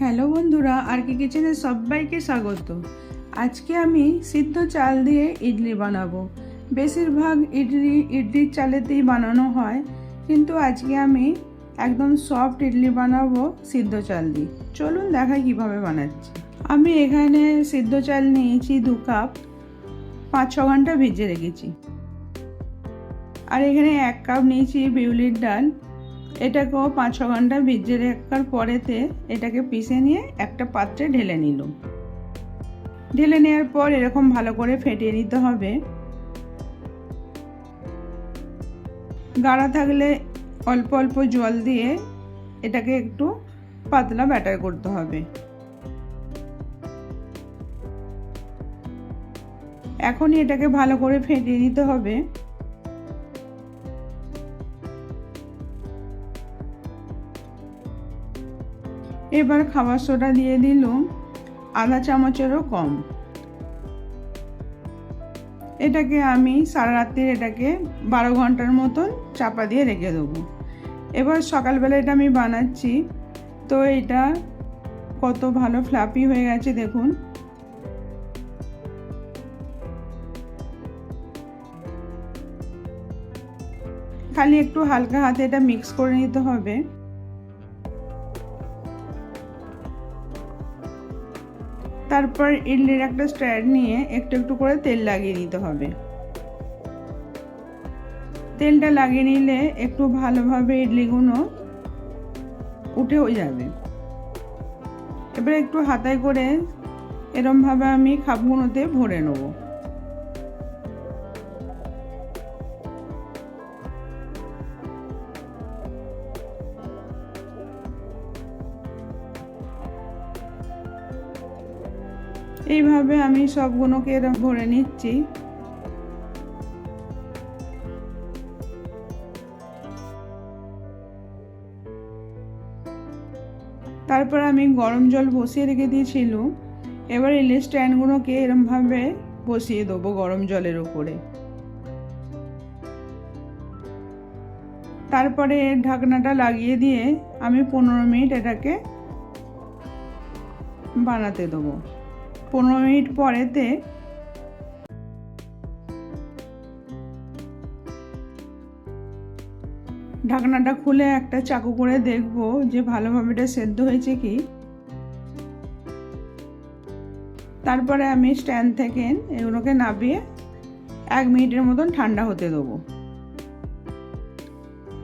Hello বন্ধুরা আর কি কিচেনে সবাইকে স্বাগত। আজকে আমি সিদ্ধ চাল দিয়ে ইডলি বানাবো। বেশিরভাগ ইডলি ইডলির চালেতেই বানানো হয়, কিন্তু আজকে আমি একদম সফট ইডলি বানাবো সিদ্ধ চাল দিয়ে। চলুন দেখাই কীভাবে বানাচ্ছি। আমি এখানে সিদ্ধ চাল নিয়েছি দু কাপ, পাঁচ ছ ঘণ্টা ভিজে রেখেছি। আর এখানে এক কাপ নিয়েছি বিউলির ডাল। এটাকেও পাঁচ ছ ঘণ্টা ভিজিয়ে রাখার পরেতে এটাকে পিষে নিয়ে একটা পাত্রে ঢেলে নিলাম ঢেলে নেওয়ার পর এরকম ভালো করে ফেটিয়ে নিতে হবে। গাঢ়া থাকলে অল্প অল্প জল দিয়ে এটাকে একটু পাতলা ব্যাটার করতে হবে। এখনই এটাকে ভালো করে ফেটিয়ে নিতে হবে। এবার খাবার সোডা দিয়ে দিলাম আধা চামচেরও কম। এটাকে আমি সারা রাত্রির এটাকে বারো ঘণ্টার মতন চাপা দিয়ে রেখে দেবো। এবার সকালবেলা এটা আমি বানাচ্ছি। তো এটা কত ভালো ফ্লাপি হয়ে গেছে, দেখুন। খালি একটু হালকা হাতে এটা মিক্স করে নিতে হবে। তারপর ইডলির একটা স্ট্যান্ড নিয়ে একটু একটু করে তেল লাগিয়ে নিতে হবে। তেলটা লাগিয়ে নিলে একটু ভালোভাবে ইডলিগুলো উঠেও যাবে। এবার একটু হাতায় করে এরমভাবে আমি খাপগুলোতে ভরে নেব। এইভাবে আমি সবগুলোকে ভরে নিচ্ছি। তারপর আমি গরম জল বসিয়ে রেখে দিয়েছিলাম এবার ইলিশ স্ট্যান্ডগুলোকে এরমভাবে বসিয়ে দেবো গরম জলের উপরে। তারপরে ঢাকনাটা লাগিয়ে দিয়ে আমি পনেরো মিনিট এটাকে বানাতে দেবো। পনেরো মিনিট পরেতে ঢাকনাটা খুলে একটা চাকু করে দেখব যে ভালোভাবে এটা সেদ্ধ হয়েছে কি। তারপরে আমি স্ট্যান্ড থেকে এগুলোকে নাবিয়ে এক মিনিটের মতন ঠান্ডা হতে দেবো।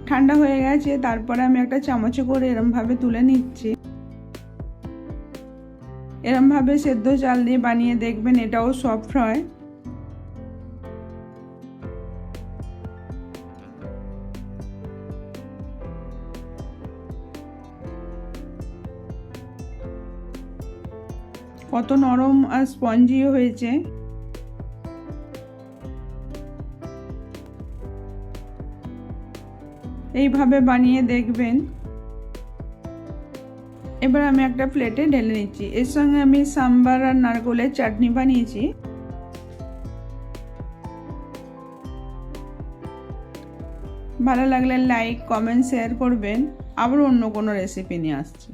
ঠান্ডা হয়ে গেছে, তারপরে আমি একটা চামচে করে এরমভাবে তুলে নিচ্ছি। এরমভাবে সেদ্ধ চাল দিয়ে বানিয়ে দেখবেন এটাও সফট হয়। কত নরম আর স্পঞ্জিও হয়েছে। এইভাবে বানিয়ে দেখবেন। এবার আমি একটা প্লেটে ঢেলে নিচ্ছি। এর সঙ্গে আমি সাম্বার আর নারকোলের চাটনি বানিয়েছি। ভালো লাগলে লাইক কমেন্ট শেয়ার করবেন। আবার অন্য কোনো রেসিপি নিয়ে আসছি।